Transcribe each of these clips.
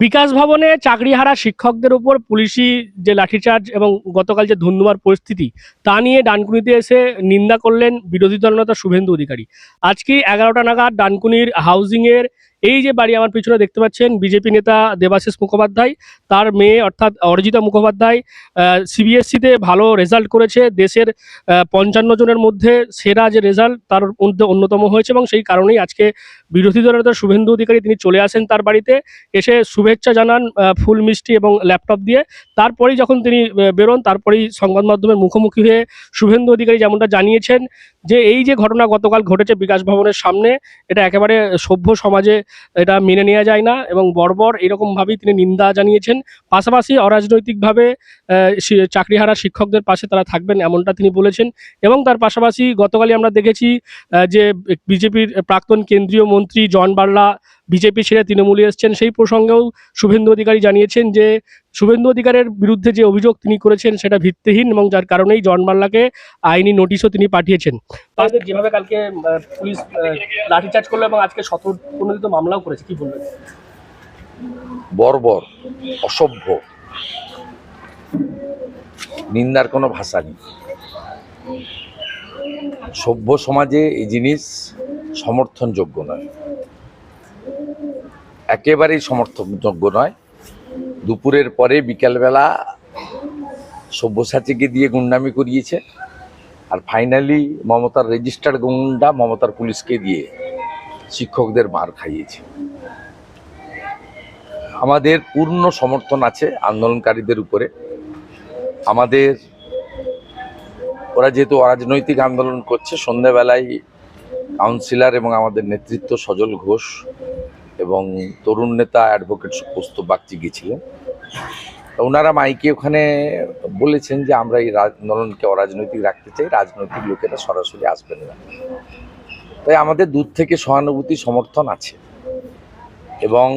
বিকাশ ভবনে চাকরি হারা শিক্ষকদের উপর পুলিশি যে লাঠিচার্জ এবং গতকাল যে ধুন্ধুমার পরিস্থিতি, তা নিয়ে ডানকুনিতে এসে নিন্দা করলেন বিরোধী দলনেতা শুভেন্দু অধিকারী। আজকে এগারোটা নাগাদ ডানকুনির হাউজিংয়ের এই যে বাড়ি আমার পিছনে দেখতে পাচ্ছেন বিজেপি নেতা দেবাশিস মুখোপাধ্যায়, তার মেয়ে অর্থাৎ অরিজিতা মুখোপাধ্যায় সিবিএসসিতে ভালো রেজাল্ট করেছে, দেশের পঞ্চান্ন জনের মধ্যে সেরা যে রেজাল্ট তার মধ্যে অন্যতম হয়েছে এবং সেই কারণেই আজকে বিরোধী দলনেতা শুভেন্দু অধিকারী তিনি চলে আসেন তার বাড়িতে, এসে শুভেচ্ছা জানান ফুল মিষ্টি এবং ল্যাপটপ দিয়ে। তারপরেই যখন তিনি বেরোন, তারপরেই সংবাদ মাধ্যমের মুখোমুখি হয়ে শুভেন্দু অধিকারী যেমনটা জানিয়েছেন যে এই যে ঘটনা গতকাল ঘটেছে বিকাশ ভবনের সামনে, এটা একেবারে সভ্য সমাজে এটা মেনে নেওয়া যায় না এবং বর্বর এরকমভাবেই তিনি নিন্দা জানিয়েছেন। পাশাপাশি অরাজনৈতিকভাবে চাকরিহারা শিক্ষকদের পাশে তারা থাকবেন এমনটা তিনি বলেছেন এবং তার পাশাপাশি গতকালই আমরা দেখেছি যে বিজেপির প্রাক্তন কেন্দ্রীয় মন্ত্রী জন বার্লা বিজেপি ছেড়ে তৃণমূলে এসছেন, সেই প্রসঙ্গেও শুভেন্দু অধিকারী জানিয়েছেন যে শুভেন্দু অধিকারের বিরুদ্ধে যে অভিযোগ তিনি করেছেন সেটা ভিত্তিহীন এবং যার কারণেই জন বার্লাকে আইনি নোটিশও তিনি পাঠিয়েছেন। তাদের যেভাবে কালকে পুলিশ লাঠিচার্জ করল এবং আজকে শতপ্রণোদিত মামলাও করেছে, কি বলবেন? বর্বর, অসভ্য। নিন্দার কোনো ভাষা নেই। সভ্য সমাজে এই জিনিস সমর্থনযোগ্য নয়। একেবারেই সমর্থনযোগ্য নয়। দুপুরের পরে বিকালবেলা সব্যসাচীকে দিয়ে গুন্ডামি করিয়েছে আর ফাইনালি মমতার রেজিস্টার্ড গুন্ডা মমতার পুলিশকে দিয়ে শিক্ষকদের মার খাইয়েছে। আমাদের পূর্ণ সমর্থন আছে আন্দোলনকারীদের উপরে। আমাদের, ওরা যেহেতু অরাজনৈতিক আন্দোলন করছে সন্ধ্যাবেলায় কাউন্সিলর এবং আমাদের নেতৃত্ব সজল ঘোষ এবং তরুণ নেতা অ্যাডভোকেট কৌস্তব বাগচি গিয়েছিলেন। ওনারা মাইকে ওখানে বলেছেন যে আমরা এই আন্দোলনকে অরাজনৈতিক রাখতে চাই, রাজনৈতিক লোকেরা সরাসরি আসবেন না। তাই আমাদের দূর থেকে সহানুভূতি, সমর্থন আছে। এবং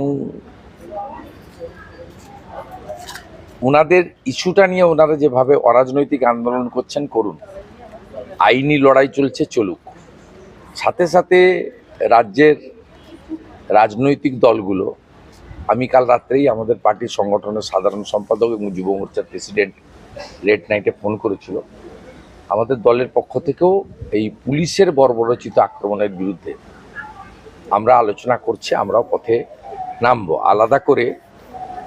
ওনাদের ইস্যুটা নিয়ে ওনারা যেভাবে অরাজনৈতিক আন্দোলন করছেন, করুন। আইনি লড়াই চলছে, চলুক। সাথে সাথে রাজ্যের রাজনৈতিক দলগুলো। আমি কাল রাত্রেই আমাদের পার্টির সংগঠনের সাধারণ সম্পাদক এবং যুব মোর্চার প্রেসিডেন্ট লেট নাইটে ফোন করেছিল। আমাদের দলের পক্ষ থেকেও এই পুলিশের বর্বরচিত আক্রমণের বিরুদ্ধে আমরা আলোচনা করছি, আমরাও পথে নামবো। আলাদা করে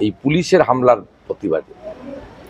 এই পুলিশের হামলার প্রতিবাদে।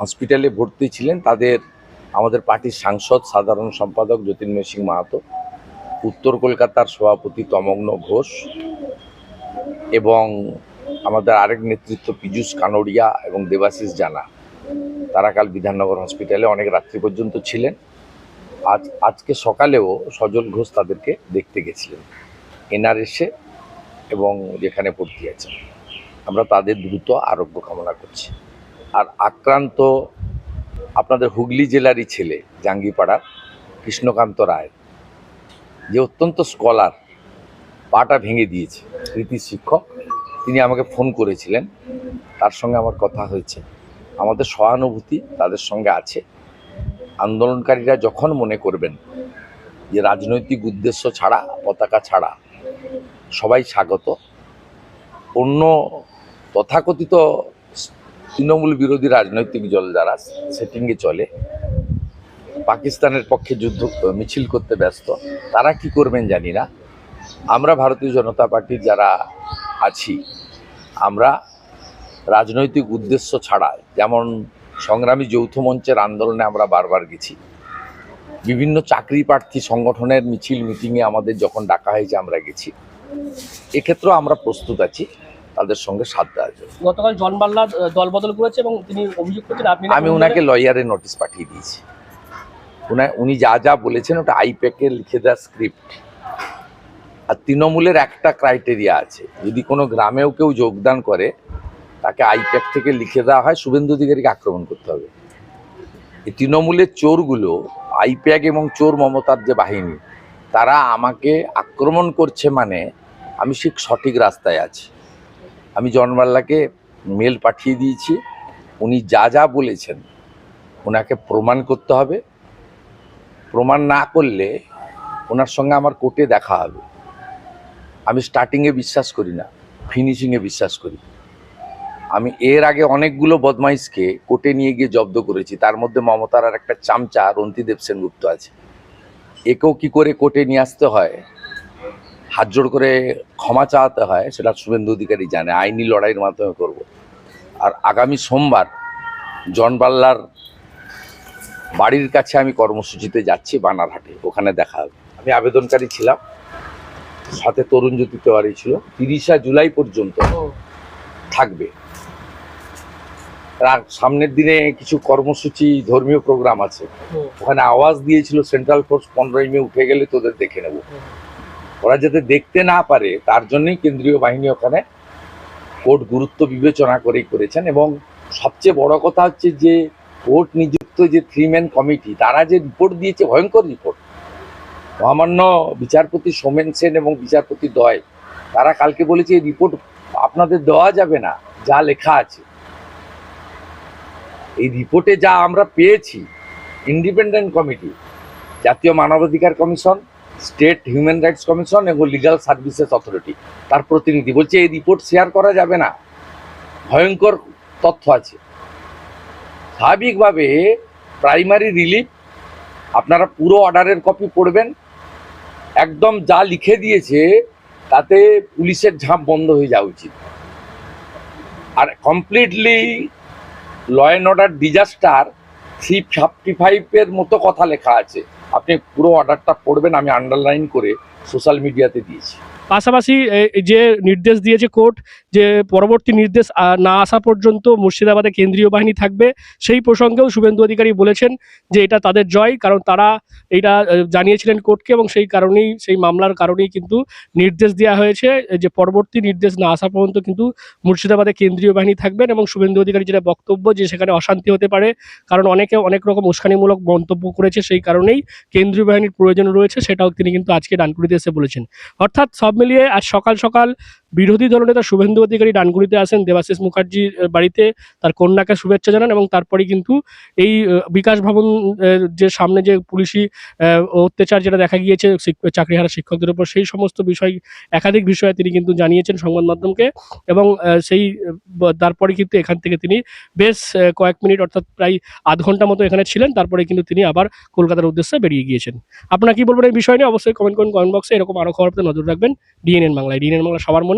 হসপিটালে ভর্তি ছিলেন, তাদের আমাদের পার্টির সাংসদ, সাধারণ সম্পাদক জ্যোতির্ময় সিং মাহাতো, উত্তর কলকাতার সভাপতি তমগ্ন ঘোষ এবং আমাদের আরেক নেতৃত্ব পীযূষ কানোড়িয়া এবং দেবাশিস জানা। তারা কাল বিধাননগর হসপিটালে অনেক রাত্রি পর্যন্ত ছিলেন। আজ, আজকে সকালেও সজল ঘোষ তাদেরকে দেখতে গেছিলেন। এনআরএসে এবং যেখানে ভর্তি আছে আমরা তাদের দ্রুত আরোগ্য কামনা করছি। আর আক্রান্ত আপনাদের হুগলি জেলারই ছেলে, জাঙ্গিপাড়া, কৃষ্ণকান্ত রায়, যে অত্যন্ত স্কলার, পাটা ভেঙে দিয়েছে, কৃতি শিক্ষক, তিনি আমাকে ফোন করেছিলেন, তার সঙ্গে আমার কথা হয়েছে। আমাদের সহানুভূতি তাদের সঙ্গে আছে। আন্দোলনকারীরা যখন মনে করবেন যে রাজনৈতিক উদ্দেশ্য ছাড়া, পতাকা ছাড়া সবাই স্বাগত, অন্য তথাকথিত তৃণমূল বিরোধী রাজনৈতিক দল যারা সেটিংয়ে চলে, পাকিস্তানের পক্ষে যুদ্ধ, মিছিল করতে ব্যস্ত, তারা কি করবেন জানি না। আমরা ভারতীয় জনতা পার্টির যারা আছি, আমরা রাজনৈতিক উদ্দেশ্য ছাড়া, যেমন সংগ্রামী যৌথ মঞ্চের আন্দোলনে আমরা বারবার গেছি, বিভিন্ন চাকরি প্রার্থী সংগঠনের মিছিল, মিটিংয়ে আমাদের যখন ডাকা হয়েছে আমরা গেছি। এক্ষেত্রেও আমরা প্রস্তুত আছি। তাদের সঙ্গে দেওয়ার জন্য। গতকাল জন বাল্লা দল বদল করেছে এবং তিনি অভিযোগ করছেন আপনি আমি ওনাকে লয়ারের নোটিশ পাঠিয়ে দিয়েছি। উনা উনি যা যা বলেছেন ওটা আইপ্যাকে লিখে দেওয়া স্ক্রিপ্ট আর তৃণমূলের একটা ক্রাইটেরিয়া আছে যদি কোনো গ্রামেও কেউ যোগদান করে তাকে আইপ্যাক থেকে লিখে দেওয়া হয় শুভেন্দু অধিকারীকে আক্রমণ করতে হবে। এই তৃণমূলের চোরগুলো আইপ্যাক এবং চোর মমতার যে বাহিনী তারা আমাকে আক্রমণ করছে মানে আমি ঠিক সঠিক রাস্তায় আছি। আমি জনবাল্লাকে মেল পাঠিয়ে দিয়েছি। উনি যা যা বলেছেন ওনাকে প্রমাণ করতে হবে। প্রমাণ না করলে ওনার সঙ্গে আমার কোর্টে দেখা হবে। আমি স্টার্টিংয়ে বিশ্বাস করি না, ফিনিশিংয়ে বিশ্বাস করি। আমি এর আগে অনেকগুলো বদমাইশকে কোর্টে নিয়ে গিয়ে জব্দ করেছি। তার মধ্যে মমতার আর একটা চামচা রন্তিদেব সেনগুপ্ত আছে। একেও কি করে কোর্টে নিয়ে আসতে হয়? হাত জোড় করে ক্ষমা চাওয়াতে হয় সেটা শুভেন্দু অধিকারী জানে। আইনি লড়াইয়ের মাধ্যমে করব। আর আগামী সোমবার জনবাল্লার বাড়ির কাছে আমি কর্মসূচিতে যাচ্ছি বানারহাটে ওখানে দেখা হবে। আমি আবেদনকারী ছিলাম সাথে তরুণ জ্যোতি তেওয়ারি ছিল। তিরিশা জুলাই পর্যন্ত থাকবে। আর সামনের দিনে কিছু কর্মসূচি ধর্মীয় প্রোগ্রাম আছে। ওখানে আওয়াজ দিয়েছিল সেন্ট্রাল ফোর্স পনেরোই মে উঠে গেলে তোদের দেখে নেব। ওরা যাতে দেখতে না পারে, তার জন্যই কেন্দ্রীয় বাহিনী ওখানে কোর্ট গুরুত্ব বিবেচনা করেই করেছেন এবং সবচেয়ে বড় কথা হচ্ছে যে, কোর্ট নিযুক্ত যে থ্রি ম্যান কমিটি, তারা যে রিপোর্ট দিয়েছে, ভয়ঙ্কর রিপোর্ট। মহামান্য বিচারপতি সোমেন সেন এবং বিচারপতি দয়, তারা কালকে বলেছে, এই রিপোর্ট আপনাদের দেওয়া যাবে না, যা লেখা আছে। এই রিপোর্টে যা আমরা পেয়েছি, ইন্ডিপেন্ডেন্ট কমিটি, জাতীয় মানবাধিকার commission state human rights commission এবং লিগাল সার্ভিসেস অথরিটি। তার প্রতিনিধি বলছে, এই রিপোর্ট শেয়ার করা যাবে না। ভয়ঙ্কর তথ্য আছে। স্বাভাবিকভাবে প্রাইমারি রিলিফ আপনারা পুরো অর্ডারের কপি পড়বেন। একদম যা লিখে দিয়েছে, তাতে পুলিশের ঝাঁপ বন্ধ হয়ে যাওয়া উচিত। আর completely law and order disaster three fifty ফাইভের মতো কথা লেখা আছে। আপনি পুরো অর্ডারটা পড়বেন আমি আন্ডারলাইন করে সোশ্যাল মিডিয়াতে দিয়েছি। পাশাপাশি যে নির্দেশ দিয়েছে কোর্ট যে পরবর্তী নির্দেশ না আসা পর্যন্ত মুর্শিদাবাদে কেন্দ্রীয় বাহিনী থাকবে, সেই প্রসঙ্গেও শুভেন্দু অধিকারী বলেছেন যে এটা তাদের জয়, কারণ তারা এটা জানিয়েছিলেন কোর্টকে এবং সেই কারণেই, সেই মামলার কারণেই কিন্তু নির্দেশ দেওয়া হয়েছে যে পরবর্তী নির্দেশ না আসা পর্যন্ত কিন্তু মুর্শিদাবাদে কেন্দ্রীয় বাহিনী থাকবেন এবং শুভেন্দু অধিকারী যেটা বক্তব্য যে সেখানে অশান্তি হতে পারে, কারণ অনেকে অনেক রকম উস্কানিমূলক মন্তব্য করেছে, সেই কারণেই কেন্দ্রীয় বাহিনীর প্রয়োজন রয়েছে, সেটাও তিনি কিন্তু আজকে ডানকুনিতে এসে বলেছেন। অর্থাৎ সব মিলিয়ে আজ সকাল সকাল বিরোধী দলনেতা শুভেন্দু অধিকারী ডানগুড়িতে আসেন, দেবাশিস মুখার্জির বাড়িতে তার কন্যাকে শুভেচ্ছা জানান এবং তারপরে কিন্তু এই বিকাশ ভবন যে সামনে যে পুলিশি অত্যাচার যেটা দেখা গিয়েছে চাকরিহারা শিক্ষকদের উপর, সেই সমস্ত বিষয়, একাধিক বিষয়ে তিনি কিন্তু জানিয়েছেন সংবাদ মাধ্যমকে এবং সেই তারপরে কিন্তু এখান থেকে তিনি বেশ কয়েক মিনিট অর্থাৎ প্রায় আধ ঘণ্টা মতো এখানে ছিলেন, তারপরে কিন্তু তিনি আবার কলকাতার উদ্দেশ্যে বেরিয়ে গিয়েছেন। আপনারা কি বলবেন এই বিষয় নিয়ে? অবশ্যই কমেন্ট করুন, কমেন্ট বক্সে এরকম আরও খবর নজর রাখবেন। ডিএনএন বাংলায়, ডিএনএন বাংলা সবার মনে।